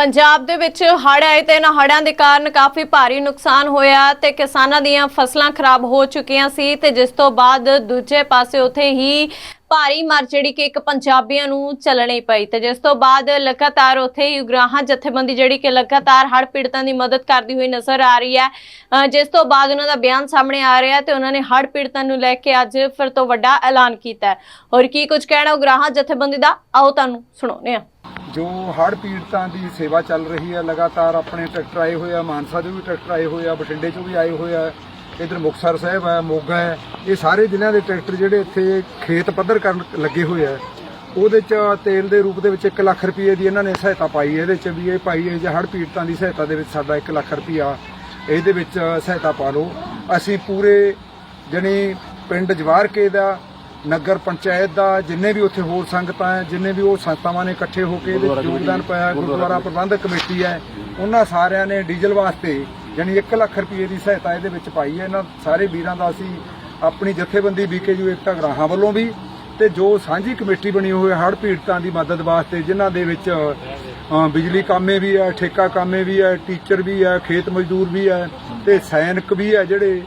ਪੰਜਾਬ ਦੇ ਵਿੱਚ ਹੜ੍ਹ ਆਏ ਤੇ ਇਹਨਾਂ ਹੜ੍ਹਾਂ ਦੇ ਕਾਰਨ ਕਾਫੀ ਭਾਰੀ ਨੁਕਸਾਨ ਹੋਇਆ ਤੇ ਕਿਸਾਨਾਂ ਦੀਆਂ ਫਸਲਾਂ ਖਰਾਬ ਹੋ ਚੁੱਕੀਆਂ ਸੀ ਤੇ ਜਿਸ ਤੋਂ ਬਾਅਦ ਦੂਜੇ ਪਾਸੇ ਉੱਥੇ ਹੀ ਭਾਰੀ ਮਾਰ ਜਿਹੜੀ ਕਿ ਇੱਕ ਪੰਜਾਬੀਆਂ ਨੂੰ ਚੱਲਣੀ ਪਈ ਤੇ ਜਿਸ ਤੋਂ ਬਾਅਦ ਲਗਾਤਾਰ ਉਥੇ ਹੀ ਉਗਰਾਹਾਂ ਜਥੇਬੰਦੀ ਜਿਹੜੀ ਕਿ ਲਗਾਤਾਰ ਹੜ੍ਹ ਪੀੜਤਾਂ ਦੀ ਮਦਦ ਕਰਦੀ ਹੋਈ ਨਜ਼ਰ ਆ ਰਹੀ ਹੈ। ਅ, ਜਿਸ ਤੋਂ ਬਾਅਦ ਉਹਨਾਂ ਦਾ ਬਿਆਨ ਸਾਹਮਣੇ ਆ ਰਿਹਾ ਤੇ ਉਹਨਾਂ ਨੇ ਹੜ੍ਹ ਪੀੜਤਾਂ ਨੂੰ ਲੈ ਕੇ ਅੱਜ ਫਿਰ ਤੋਂ ਵੱਡਾ ਐਲਾਨ ਕੀਤਾ ਹੈ। ਔਰ ਕੀ ਕੁਝ ਕਹਿਣਾ ਉਗਰਾਹਾਂ ਜਥੇਬੰਦੀ ਦਾ? ਆਓ ਤੁਹਾਨੂੰ ਸੁਣਾਉਂਦੇ ਹਾਂ। ਜੋ ਹੜ੍ਹ ਪੀੜਤਾਂ ਦੀ ਸੇਵਾ ਚੱਲ ਰਹੀ ਹੈ, ਲਗਾਤਾਰ ਆਪਣੇ ਟਰੈਕਟਰ ਆਏ ਹੋਏ ਆ, ਮਾਨਸਾ ਦੇ ਵੀ ਟਰੈਕਟਰ ਆਏ ਹੋਏ ਆ, ਬਠਿੰਡੇ ਚੋਂ ਵੀ ਆਏ ਹੋਏ ਆ, ਇਧਰ ਮੁਕਤਸਰ ਸਾਹਿਬ ਹੈ ਮੋਗਾ ਹੈ, ਇਹ ਸਾਰੇ ਜ਼ਿਲ੍ਹਿਆਂ ਦੇ ਟਰੈਕਟਰ ਜਿਹੜੇ ਇੱਥੇ ਖੇਤ ਪੱਧਰ ਕਰਨ ਲੱਗੇ ਹੋਏ ਆ, ਉਹਦੇ ਚ ਤੇਲ ਦੇ ਰੂਪ ਦੇ ਵਿੱਚ 1 ਲੱਖ ਰੁਪਏ ਦੀ ਇਹਨਾਂ ਨੇ ਸਹਾਇਤਾ ਪਾਈ ਇਹਦੇ ਚ ਵੀ ਇਹ ਪਾਈ ਹੈ, ਜੇ ਹੜ੍ਹ ਪੀੜਤਾਂ ਦੀ ਸਹਾਇਤਾ ਦੇ ਵਿੱਚ ਸਾਡਾ 1 ਲੱਖ ਰੁਪਇਆ ਇਹਦੇ ਵਿੱਚ ਸਹਾਇਤਾ ਪਾ ਲਓ। ਅਸੀਂ ਪੂਰੇ ਜਣੀ ਪਿੰਡ ਜਵਾਰਕੇ ਦਾ ਨਗਰ ਪੰਚਾਇਤ ਦਾ ਜਿੰਨੇ ਵੀ ਉੱਥੇ ਹੋਰ ਸੰਗਤਾਂ ਹੈ ਜਿੰਨੇ ਵੀ ਉਹ ਸੰਸਥਾਵਾਂ ਨੇ ਇਕੱਠੇ ਹੋ ਕੇ ਇਹਦੇ ਯੋਗਦਾਨ ਪਾਇਆ ਗੁਰਦੁਆਰਾ ਪ੍ਰਬੰਧਕ ਕਮੇਟੀ ਹੈ ਉਹਨਾਂ ਸਾਰਿਆਂ ਨੇ ਡੀਜ਼ਲ ਵਾਸਤੇ ਯਾਨੀ 1 ਲੱਖ ਰੁਪਏ ਦੀ ਸਹਾਇਤਾ ਇਹਦੇ ਵਿੱਚ ਪਾਈ ਹੈ। ਇਹਨਾਂ ਸਾਰੇ ਵੀਰਾਂ ਦਾ ਅਸੀਂ ਆਪਣੀ ਜਥੇਬੰਦੀ ਬੀਕੇਯੂ ਏਕਤਾ ਗਰਾਹਾਂ ਵੱਲੋਂ ਵੀ ਤੇ ਜੋ ਸਾਂਝੀ ਕਮੇਟੀ ਬਣੀ ਹੋਈ ਹੈ ਹੜ੍ਹ ਪੀੜਤਾਂ ਦੀ ਮਦਦ ਵਾਸਤੇ ਜਿਨ੍ਹਾਂ ਦੇ ਵਿੱਚ ਬਿਜਲੀ ਕਾਮੇ ਵੀ ਹੈ ਠੇਕਾ ਕਾਮੇ ਵੀ ਹੈ ਟੀਚਰ ਵੀ ਹੈ ਖੇਤ ਮਜ਼ਦੂਰ ਵੀ ਹੈ ਤੇ ਸੈਨਿਕ ਵੀ ਹੈ ਜਿਹੜੇ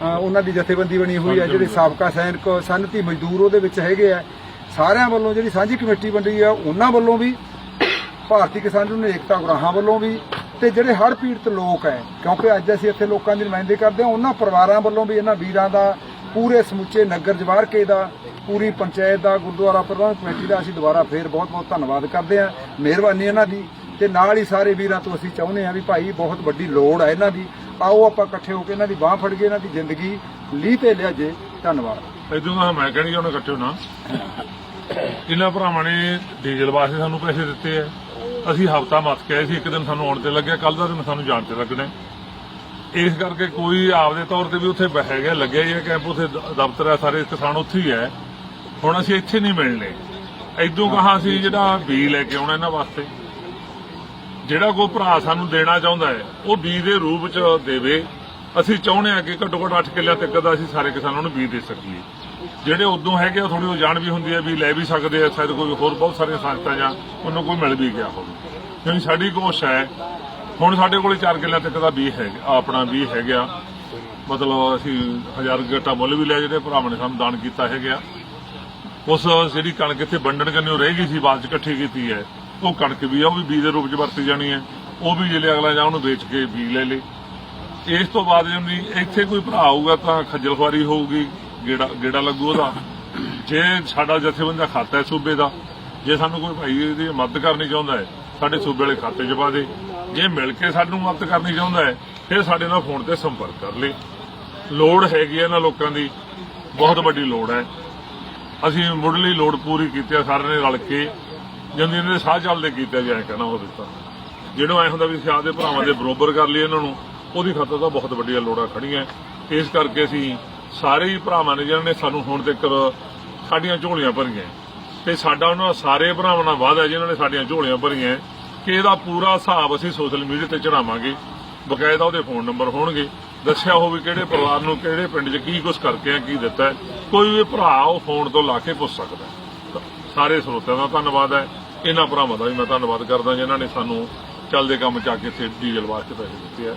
ਉਹਨਾਂ ਦੀ ਜਥੇਬੰਦੀ ਬਣੀ ਹੋਈ ਹੈ ਜਿਹੜੇ ਸਾਬਕਾ ਸੈਨਿਕ ਸਨਤੀ ਮਜ਼ਦੂਰ ਉਹਦੇ ਵਿੱਚ ਹੈਗੇ ਆ। ਸਾਰਿਆਂ ਵੱਲੋਂ ਜਿਹੜੀ ਸਾਂਝੀ ਕਮੇਟੀ ਬਣੀ ਆ ਉਹਨਾਂ ਵੱਲੋਂ ਵੀ ਭਾਰਤੀ ਕਿਸਾਨ ਯੂਨੀਅਨ ਏਕਤਾ ਗਰਾਹਾਂ ਵੱਲੋਂ ਵੀ ਤੇ ਜਿਹੜੇ ਹੜ੍ਹ ਪੀੜਤ ਲੋਕ ਹੈ ਕਿਉਂਕਿ ਅੱਜ ਅਸੀਂ ਇੱਥੇ ਲੋਕਾਂ ਦੀ ਨੁਮਾਇੰਦਗੀ ਕਰਦੇ ਹਾਂ ਉਹਨਾਂ ਪਰਿਵਾਰਾਂ ਵੱਲੋਂ ਵੀ ਇਹਨਾਂ ਵੀਰਾਂ ਦਾ ਪੂਰੇ ਸਮੁੱਚੇ ਨਗਰ ਜਵਾਰਕੇ ਦਾ ਪੂਰੀ ਪੰਚਾਇਤ ਦਾ ਗੁਰਦੁਆਰਾ ਪ੍ਰਬੰਧਕ ਕਮੇਟੀ ਦਾ ਅਸੀਂ ਦੁਬਾਰਾ ਫੇਰ ਬਹੁਤ-ਬਹੁਤ ਧੰਨਵਾਦ ਕਰਦੇ ਹਾਂ ਮਿਹਰਬਾਨੀ ਇਹਨਾਂ ਦੀ ਤੇ ਨਾਲ ਹੀ ਸਾਰੇ ਵੀਰਾਂ ਤੋਂ ਅਸੀਂ ਚਾਹੁੰਦੇ ਹਾਂ ਵੀ ਭਾਈ ਬਹੁਤ ਵੱਡੀ ਲੋੜ ਹੈ ਇਹਨਾਂ ਦੀ ਆਓ ਆਪਾਂ ਇਕੱਠੇ ਹੋ ਕੇ ਇਹਨਾਂ ਦੀ ਬਾਹ ਫੜ ਕੇ ਇਹਨਾਂ ਦੀ ਜ਼ਿੰਦਗੀ ਲੀਹ ਤੇ ਲਿਆਜੇ ਧੰਨਵਾਦ। ਇਦੋਂ ਦਾ ਮੈਂ ਕਹਿਣੀ ਉਹਨੇ ਇਕੱਠੇ ਹੋਣਾ। ਇਹਨਾਂ ਭਰਾਵਾਂ ਨੇ ਡੀਜ਼ਲ ਵਾਸਤੇ ਸਾਨੂੰ ਪੈਸੇ ਦਿੱਤੇ ਆ। ਅਸੀਂ ਹਫਤਾ ਮੱਥ ਕੇ ਸੀ, ਇੱਕ ਦਿਨ ਸਾਨੂੰ ਆਉਣ ਤੇ ਲੱਗਿਆ ਕੱਲ ਦਾ ਦਿਨ ਸਾਨੂੰ ਜਾਣ ਤੇ ਲੱਗਣਾ। ਹੈ। ਇਸ ਕਰਕੇ ਕੋਈ ਆਪਦੇ ਤੌਰ ਤੇ ਵੀ ਉੱਥੇ ਬਹਿ ਗਿਆ ਲੱਗਿਆ ਹੀ ਹੈ, ਕੈਂਪ ਉੱਥੇ ਦ- ਦਫ਼ਤਰ ਹੈ, ਸਾਰੇ ਕਿਸਾਨ ਉੱਥੇ ਹੀ ਹੈ। ਹੁਣ ਅਸੀਂ ਇੱਥੇ ਨਹੀਂ ਮਿਲਣੇ। ਇਦੋਂ ਕਹਾ ਅਸੀਂ ਜਿਹੜਾ ਬੀ ਲੈ ਕੇ ਆਉਣਾ ਇਹਨਾਂ ਵਾਸਤੇ। ਜਿਹੜਾ ਕੋਈ ਭਰਾ ਸਾਨੂੰ ਦੇਣਾ ਚਾਹੁੰਦਾ ਹੈ, ਉਹ ਬੀਜ ਦੇ ਰੂਪ ਚ ਦੇਵੇ। ਅਸੀਂ ਚਾਹੁੰਦੇ ਹਾਂ ਕਿ ਘੱਟੋ ਘੱਟ 8 ਕਿੱਲਿਆਂ ਤੱਕ ਦਾ ਅਸੀਂ ਸਾਰੇ ਕਿਸਾਨਾਂ ਨੂੰ ਬੀਜ ਦੇ ਸਕੀਏ। ਜਿਹੜੇ ਉਦੋਂ ਹੈਗੇ ਥੋੜੀ ਉਹ ਜਾਣ ਵੀ ਹੁੰਦੀ ਹੈ ਵੀ ਲੈ ਵੀ ਸਕਦੇ ਆ, ਸ਼ਾਇਦ ਕੋਈ ਹੋਰ ਬਹੁਤ ਸਾਰੀਆਂ ਸੰਸਥਾ ਜਾਂ ਉਹਨੂੰ ਕੋਈ ਮਿਲ ਵੀ ਗਿਆ ਹੋਵੇ। ਕਿਉਂਕਿ ਸਾਡੀ ਕੋਸ਼ਿਸ਼ ਹੈ, ਹੁਣ ਸਾਡੇ ਕੋਲੇ 4 ਕਿੱਲਿਆਂ ਤੱਕ ਦਾ ਬੀ ਹੈ ਆਪਣਾ ਬੀ ਹੈਗਾ। ਮਤਲਬ ਅਸੀਂ ਹਜ਼ਾਰ ਗੱਟਾ ਮੁੱਲ ਵੀ ਲਿਆ ਜਿਹੜੇ ਭਰਾਵਾਂ ਨੇ ਸਾਨੂੰ ਦਾਨ ਕੀਤਾ ਹੈਗਾ। ਉਸ ਜਿਹੜੀ ਕਣਕ ਇੱਥੇ ਵੰਡਣ ਕਰਨੀ ਉਹ ਰਹਿ ਗਈ ਸੀ, ਬਾਅਦ ਚ ਇਕੱਠੀ ਕੀਤੀ ਹੈ। ਉਹ ਕਣਕ ਵੀ ਆ, ਉਹ ਵੀ ਬੀਜ ਦੇ ਰੂਪ ਚ ਵਰਤੀ ਜਾਣੀ ਹੈ। ਉਹ ਵੀ ਜਿਹੜੇ ਅਗਲਾ ਜਾਂ ਉਹਨੂੰ ਵੇਚ ਕੇ ਬੀਜ ਲੈ ਲੇ। ਇਸ ਤੋਂ ਬਾਅਦ ਜਿਹੜੀ ਇੱਥੇ ਕੋਈ ਭਰਾ ਆਊਗਾ ਤਾਂ ਖੱਜਲ ਖੁਆਰੀ ਹੋਊਗੀ, ਗੇੜਾ ਗੇੜਾ ਲੱਗੂ ਉਹਦਾ। ਜੇ ਸਾਡਾ ਜਥੇਬੰਦੀ ਦਾ ਖਾਤਾ ਹੈ ਸੂਬੇ ਦਾ, ਜੇ ਸਾਨੂੰ ਕੋਈ ਭਾਈ ਇਹਦੀ ਮਦਦ ਕਰਨੀ ਚਾਹੁੰਦਾ ਹੈ, ਸਾਡੇ ਸੂਬੇ ਵਾਲੇ ਖਾਤੇ 'ਚ ਪਾ ਦੇ। ਜੇ ਮਿਲ ਕੇ ਸਾਨੂੰ ਮਦਦ ਕਰਨੀ ਚਾਹੁੰਦਾ ਹੈ, ਫਿਰ ਸਾਡੇ ਨਾਲ ਫੋਨ ਤੇ ਸੰਪਰਕ ਕਰ ਲੇ। ਲੋੜ ਹੈਗੀ ਹੈ ਇਹਨਾਂ ਲੋਕਾਂ ਦੀ। ਬਹੁਤ ਵੱਡੀ ਲੋੜ ਹੈ। ਅਸੀਂ ਮੁੱਢਲੀ ਲੋੜ ਪੂਰੀ ਕੀਤੀ ਆ ਸਾਰਿਆਂ ਨੇ ਰਲ ਕੇ ਜਾਂਦੀ ਇਹਨਾਂ ਦੇ ਸਾਹ ਚੱਲਦੇ ਕੀਤਾ ਜਾਏ ਕਹਿਣਾ ਹੋ ਦਿੱਤਾ ਜਿਹੜਾ ਐ ਹੁੰਦਾ ਵੀ ਅਸੀਂ ਆਪਦੇ ਭਰਾਵਾਂ ਦੇ ਬਰੋਬਰ ਕਰ ਲਈ ਇਹਨਾਂ ਨੂੰ, ਉਹਦੀ ਖਾਤਰ ਤਾਂ ਬਹੁਤ ਵੱਡੀਆਂ ਲੋੜਾਂ ਖੜੀਆਂ। ਇਸ ਕਰਕੇ ਅਸੀਂ ਸਾਰੇ ਹੀ ਭਰਾਵਾਂ ਨੇ ਜਿਹਨਾਂ ਨੇ ਸਾਨੂੰ ਹੁਣ ਤੱਕ ਸਾਡੀਆਂ ਝੋਲੀਆਂ ਭਰੀਆਂ। ਤੇ ਸਾਡਾ ਉਹਨਾਂ ਸਾਰੇ ਭਰਾਵਾਂ ਨਾਲ ਵਾਅਦਾ ਹੈ ਜਿਨ੍ਹਾਂ ਨੇ ਸਾਡੀਆਂ ਝੋਲੀਆਂ ਭਰੀਆਂ। ਕਿ ਇਹਦਾ ਪੂਰਾ ਹਿਸਾਬ ਅਸੀਂ ਸੋਸ਼ਲ ਮੀਡੀਆ ਤੇ ਚੜਾਵਾਂਗੇ। ਬਕਾਇਦਾ ਉਹਦੇ ਫੋਨ ਨੰਬਰ ਹੋਣਗੇ। ਦੱਸਿਆ ਹੋਵੇ ਕਿਹੜੇ ਪਰਿਵਾਰ ਨੂੰ, ਕਿਹੜੇ ਪਿੰਡ 'ਚ ਕੀ ਕੁਝ ਕਰਕੇ ਆ, ਕੀ ਦਿੱਤਾ ਕੋਈ ਵੀ ਭਰਾ ਉਹ ਫੋਨ ਤੋਂ ਲਾ ਕੇ ਪੁੱਛ ਸਕਦਾ ਸਾਰੇ ਸਰੋਤਿਆਂ ਦਾ ਧੰਨਵਾਦ ਹੈ। ਇਹਨਾਂ ਭਰਾਵਾਂ ਦਾ ਵੀ ਮੈਂ ਧੰਨਵਾਦ ਕਰਦਾ ਜਿਨ੍ਹਾਂ ਨੇ ਸਾਨੂੰ ਚੱਲਦੇ ਕੰਮ ਚ ਆ ਕੇ ਇੱਥੇ ਡੀਜ਼ਲ ਵਾਸਤੇ ਪੈਸੇ ਦਿੱਤੇ ਆ।